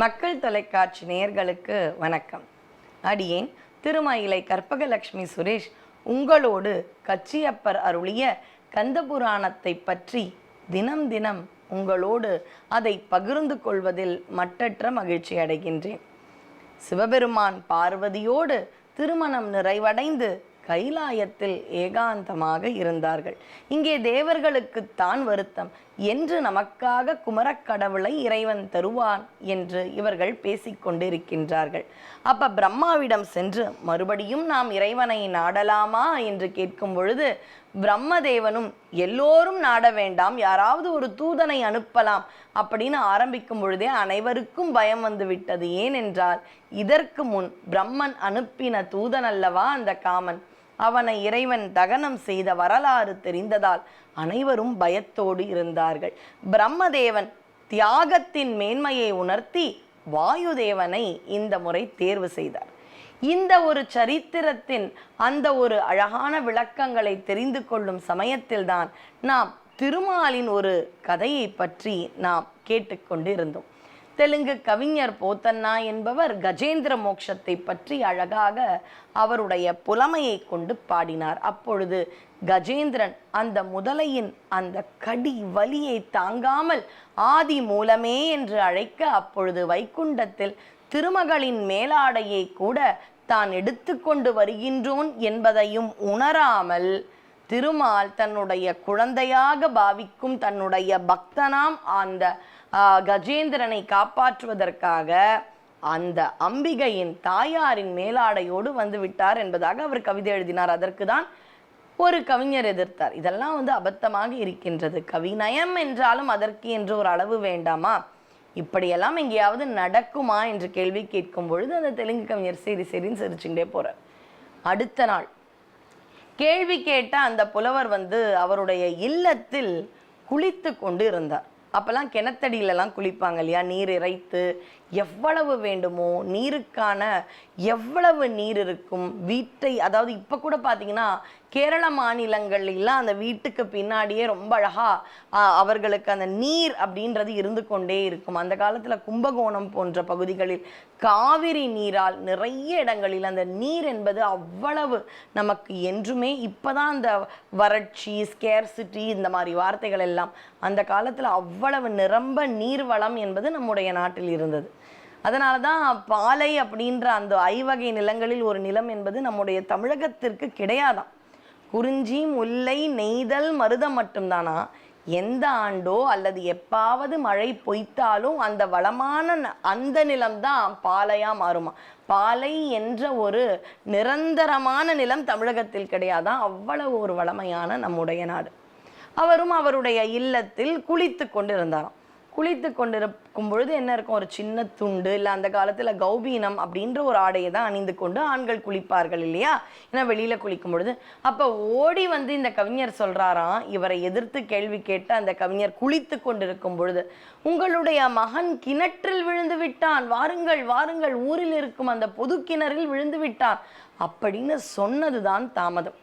மக்கள் தொலைக்காட்சி நேயர்களுக்கு வணக்கம். அடியேன் திருமயிலை கற்பகலட்சுமி சுரேஷ் உங்களோடு கச்சியப்பர் அருளிய கந்தபுராணத்தை பற்றி தினம் தினம் உங்களோடு அதை பகிர்ந்து கொள்வதில் மட்டற்ற மகிழ்ச்சி அடைகின்றேன். சிவபெருமான் பார்வதியோடு திருமணம் நிறைவடைந்து கைலாயத்தில் ஏகாந்தமாக இருந்தார்கள். இங்கே தேவர்களுக்குத்தான் வருத்தம். என்று நமக்காக குமரக்கடவுளை இறைவன் தருவான் என்று இவர்கள் பேசிக்கொண்டிருக்கின்றார்கள் அப்ப பிரம்மாவிடம் சென்று மறுபடியும் நாம் இறைவனை நாடலாமா என்று கேட்கும் பொழுது பிரம்மதேவனும் எல்லோரும் நாட வேண்டாம் யாராவது ஒரு தூதனை அனுப்பலாம் அப்படின்னு ஆரம்பிக்கும் பொழுதே அனைவருக்கும் பயம் வந்து விட்டது. ஏனென்றால் இதற்கு முன் பிரம்மன் அனுப்பின தூதன் அல்லவா அந்த காமன்? அவனை இறைவன் தகனம் செய்த வரலாறு தெரிந்ததால் அனைவரும் பயத்தோடு இருந்தார்கள். பிரம்மதேவன் தியாகத்தின் மேன்மையை உணர்த்தி வாயுதேவனை இந்த முறை தேர்வு செய்தார். இந்த ஒரு சரித்திரத்தின் அந்த ஒரு அழகான விளக்கங்களை தெரிந்து கொள்ளும் சமயத்தில்தான் நாம் திருமாலின் ஒரு கதையை பற்றி நாம் கேட்டுக்கொண்டு இருந்தோம் தெலுங்கு கவிஞர் போத்தன்னா என்பவர் கஜேந்திர மோட்சத்தை பற்றி அழகாக அவருடைய புலமையை கொண்டு பாடினார். அப்பொழுது கஜேந்திரன் அந்த முதலையின் அந்த கடி வலியை தாங்காமல் ஆதி மூலமே என்று அழைக்க அப்பொழுது வைகுண்டத்தில் திருமகளின் மேலாடையை கூட தான் எடுத்துக்கொண்டு வருகின்றோன் என்பதையும் உணராமல் திருமால் தன்னுடைய குழந்தையாக பாவிக்கும் தன்னுடைய பக்தனாம் அந்த கஜேந்திரனை காப்பாற்றுவதற்காக அந்த அம்பிகையின் தாயாரின் மேலாடையோடு வந்து விட்டார் என்பதாக அவர் கவிதை எழுதினார். அதற்கு தான் ஒரு கவிஞர் எதிர்த்தார். இதெல்லாம் வந்து அபத்தமாக இருக்கின்றது. கவிநயம் என்றாலும் அதற்கு என்று ஒரு அளவு வேண்டாமா? இப்படியெல்லாம் எங்கேயாவது நடக்குமா? என்று கேள்வி கேட்கும் பொழுது அந்த தெலுங்கு கவிஞர் சரி சரின்னு சிரிச்சுட்டே போறார். அடுத்த நாள் கேள்வி கேட்ட அந்த புலவர் வந்து அவருடைய இல்லத்தில் குளித்து கொண்டு இருந்தார் அப்போல்லாம் கிணத்தடியிலலாம் குளிப்பாங்க இல்லையா? நீர் இறைத்து எவ்வளவு வேண்டுமோ நீருக்கான எவ்வளவு நீர் இருக்கும் வீட்டை அதாவது இப்போ கூட பார்த்தீங்கன்னா கேரள மாநிலங்கள்லாம் அந்த வீட்டுக்கு பின்னாடியே ரொம்ப அழகா அவர்களுக்கு அந்த நீர் அப்படின்றது இருந்து கொண்டே இருக்கும். அந்த காலத்தில் கும்பகோணம் போன்ற பகுதிகளில் காவிரி நீரால் நிறைய இடங்களில் அந்த நீர் என்பது அவ்வளவு நமக்கு என்றுமே இப்போதான் அந்த வறட்சி ஸ்கேர்சிட்டி இந்த மாதிரி வார்த்தைகள் எல்லாம் அந்த காலத்தில் அவ்வளவு நிரம்ப நீர் வளம் என்பது நம்முடைய நாட்டில் இருந்தது. அதனால தான் பாலை அப்படின்ற அந்த ஐவகை நிலங்களில் ஒரு நிலம் என்பது நம்முடைய தமிழகத்திற்கு கிடையாதான் குறிஞ்சி முல்லை நெய்தல் மருதம் மட்டும்தானா? எந்த ஆண்டோ அல்லது எப்பாவது மழை பொய்த்தாலும் அந்த வளமான ந- அந்த நிலம்தான் பாலையாக மாறுமா? பாலை என்ற ஒரு நிரந்தரமான நிலம் தமிழகத்தில் கிடையாதான் அவ்வளவு ஒரு வளமையான நம்முடைய நாடு. அவரும் அவருடைய இல்லத்தில் குளித்து கொண்டிருந்தாராம். குளித்து கொண்டிருக்கும் பொழுது என்ன இருக்கும்? ஒரு சின்ன துண்டு இல்லை அந்த காலத்தில் கௌபீனம் அப்படின்ற ஒரு ஆடையை தான் அணிந்து கொண்டு ஆண்கள் குளிப்பார்கள் இல்லையா? ஏன்னா வெளியில் குளிக்கும் பொழுது. அப்போ ஓடி வந்து இந்த கவிஞர் சொல்கிறாராம் இவரை எதிர்த்து கேள்வி கேட்டு அந்த கவிஞர் குளித்து கொண்டிருக்கும் பொழுது உங்களுடைய மகன் கிணற்றில் விழுந்து விட்டான். வாருங்கள் வாருங்கள். ஊரில் இருக்கும் அந்த பொது கிணறில் விழுந்து விட்டான். அப்படின்னு சொன்னதுதான் தாமதம்.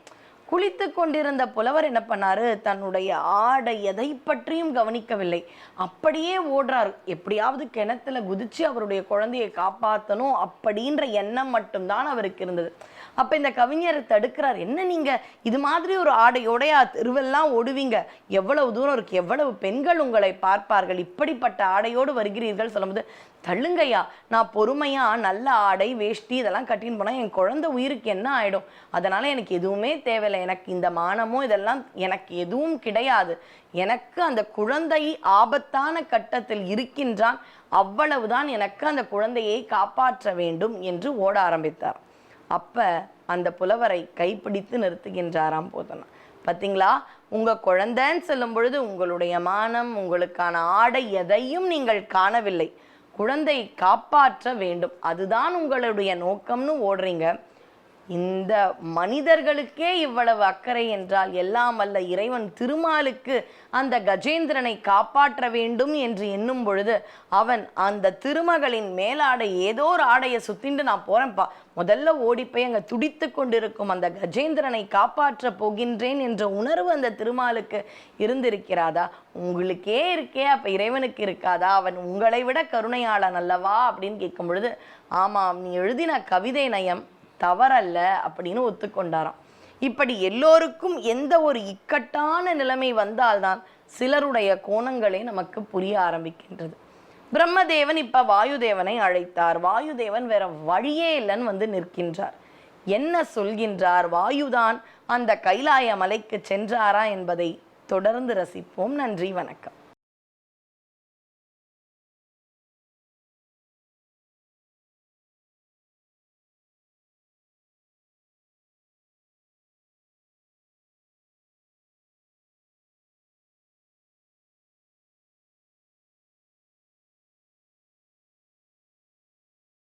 குளித்து கொண்டிருந்த புலவர் என்ன பண்ணாரு? தன்னுடைய ஆடை எதை பற்றியும் கவனிக்கவில்லை. அப்படியே ஓடுறாரு. எப்படியாவது கிணத்துல குதிச்சு அவருடைய குழந்தையை காப்பாற்றணும் அப்படின்ற எண்ணம் மட்டும்தான் அவருக்கு இருந்தது. அப்ப இந்த கவிஞர் தடுக்கிறார் என்ன நீங்க? இது மாதிரி ஒரு ஆடையோடையா தெருவெல்லாம் ஓடுவீங்க? எவ்வளவு தூரம் இருக்கு? எவ்வளவு பெண்கள் உங்களை பார்ப்பார்கள்? இப்படிப்பட்ட ஆடையோடு வருகிறீர்கள்? சொல்லும்போது தள்ளுங்கய்யா நான் பொறுமையா நல்ல ஆடை வேஷ்டி இதெல்லாம் கட்டின்னு போனா என் குழந்தை உயிருக்கு என்ன ஆயிடும்? அதனால எனக்கு எதுவுமே தேவையில்லை. எனக்கு இந்த மானமோ இதெல்லாம் எனக்கு எதுவும் கிடையாது. எனக்கு அந்த குழந்தை ஆபத்தான கட்டத்தில் இருக்கின்றான். அவ்வளவுதான் எனக்கு அந்த குழந்தையை காப்பாற்ற வேண்டும் என்று ஓட ஆரம்பித்தார். அப்ப அந்த புலவரை கைப்பிடித்து நிறுத்துகின்றாராம் போதனா. பாத்தீங்களா? உங்க குழந்தைன்னு சொல்லும் பொழுது உங்களுடைய மானம் உங்களுக்கான ஆடை எதையும் நீங்கள் காணவில்லை. குழந்தை காப்பாற்ற வேண்டும். அதுதான் உங்களுடைய நோக்கம்னு ஓடுறீங்க. இந்த மனிதர்களுக்கே இவ்வளவு அக்கறை என்றால் எல்லாம் அல்ல இறைவன் திருமாலுக்கு அந்த கஜேந்திரனை காப்பாற்ற வேண்டும் என்று எண்ணும் பொழுது அவன் அந்த திருமகளின் மேலாடை ஏதோ ஒரு ஆடையை சுத்திண்டு நான் போறேன்ப்பா. முதல்ல ஓடிப்போய் அங்கே துடித்து கொண்டிருக்கும் அந்த கஜேந்திரனை காப்பாற்ற போகின்றேன் என்ற உணர்வு அந்த திருமாலுக்கு இருந்திருக்கிறாதா? உங்களுக்கே இருக்கே. அப்போ இறைவனுக்கு இருக்காதா? அவன் உங்களை விட கருணையாளன் அல்லவா? அப்படின்னு கேட்கும் பொழுது ஆமாம் நீ எழுதின கவிதை நயம் தவறல்ல அப்படின்னு ஒத்துக்கொண்டாராம். இப்படி எல்லோருக்கும் எந்த ஒரு இக்கட்டான நிலைமை வந்தால்தான் சிலருடைய கோணங்களே நமக்கு புரிய ஆரம்பிக்கின்றது. பிரம்மதேவன் இப்ப வாயுதேவனை அழைத்தார். வாயுதேவன் வேற வழியே இல்லைன்னு வந்து நிற்கின்றார். என்ன சொல்கின்றார்? வாயுதான் அந்த கைலாய மலைக்கு சென்றாரா என்பதை தொடர்ந்து ரசிப்போம். நன்றி வணக்கம்.